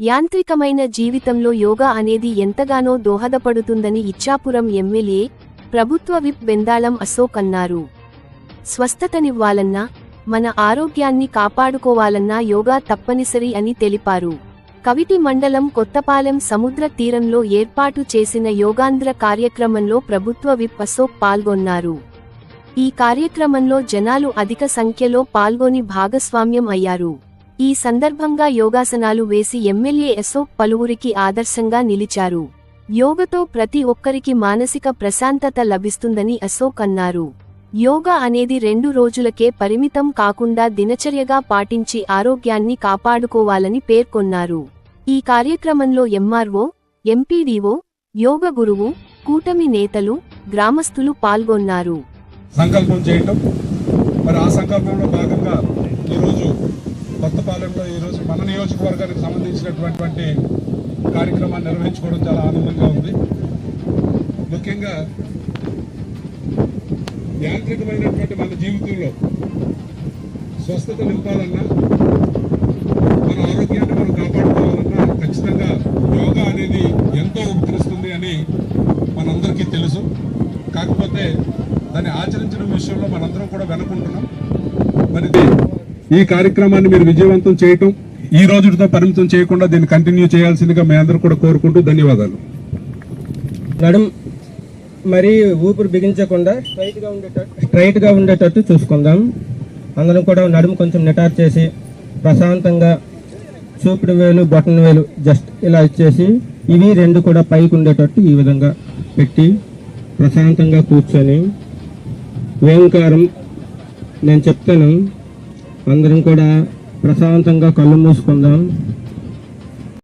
యాంత్రికమైన జీవితంలో యోగా అనేది ఎంతగానో దోహదపడుతుందని ఇచ్చాపురం ఎమ్మెల్యే ప్రభుత్వ విప్ బెందాళం అశోక్ అన్నారు. స్వస్థతనివ్వాలన్నా మన ఆరోగ్యాన్ని కాపాడుకోవాలన్నా యోగా తప్పనిసరి అని తెలిపారు. కవిటి మండలం కొత్తపాలెం సముద్ర తీరంలో ఏర్పాటు చేసిన యోగాంధ్ర కార్యక్రమంలో ప్రభుత్వ విప్ అశోక్ పాల్గొన్నారు. ఈ కార్యక్రమంలో జనాలు అధిక సంఖ్యలో పాల్గొని భాగస్వామ్యం అయ్యారు. ఈ సందర్భంగా యోగాసనాలు వేసి ఎమ్మెల్యే అశోక్ పలువురికి ఆదర్శంగా నిలిచారు. యోగతో ప్రతి ఒక్కరికి మానసిక ప్రశాంతత లభిస్తుందని అశోక్ అన్నారు. యోగా అనేది రెండు రోజులకే పరిమితం కాకుండా దినచర్యగా పాటించి ఆరోగ్యాన్ని కాపాడుకోవాలని పేర్కొన్నారు. ఈ కార్యక్రమంలో ఎంఆర్ఓ ఎంపీడీఓ యోగ గురువు కూటమి నేతలు గ్రామస్తులు పాల్గొన్నారు. సంకల్పం చేయటం. మరి ఆ సంకల్పంలో భాగంగా ఈరోజు కొత్తపాలెంలో ఈరోజు మన నియోజకవర్గానికి సంబంధించినటువంటి కార్యక్రమాన్ని నిర్వహించుకోవడం చాలా ఆనందంగా ఉంది. ముఖ్యంగా యాంత్రికమైనటువంటి మన జీవితంలో స్వస్థత నింపాలన్నా మన ఆరోగ్యాన్ని మనం కాపాడుకోవాలన్నా ఖచ్చితంగా యోగా అనేది ఎంతో ఉపకరిస్తుంది అని మనందరికీ తెలుసు. కాకపోతే దాన్ని ఆచరించడం విషయంలో ఈ కార్యక్రమాన్ని మీరు విజయవంతం చేయటం ఈ రోజుతో పరిమితం చేయకుండా దీన్ని కంటిన్యూ చేయాల్సిందిగా మీ అందరూ కూడా కోరుకుంటూ ధన్యవాదాలు. నడుం మరి ఊపిరి బిగించకుండా స్ట్రైట్గా ఉండేటట్టు స్ట్రైట్గా ఉండేటట్టు చూసుకుందాం. అందరం కూడా నడుము కొంచెం నిటార్ చేసి ప్రశాంతంగా చూపుడు వేలు బటన్ వేలు జస్ట్ ఇలా ఇచ్చేసి ఇవి రెండు కూడా పైకి ఉండేటట్టు ఈ విధంగా పెట్టి ప్రశాంతంగా కూర్చొని వేంకారం నేను చెప్తాను. అందరం కూడా ప్రశాంతంగా కళ్ళు మూసుకుందాం.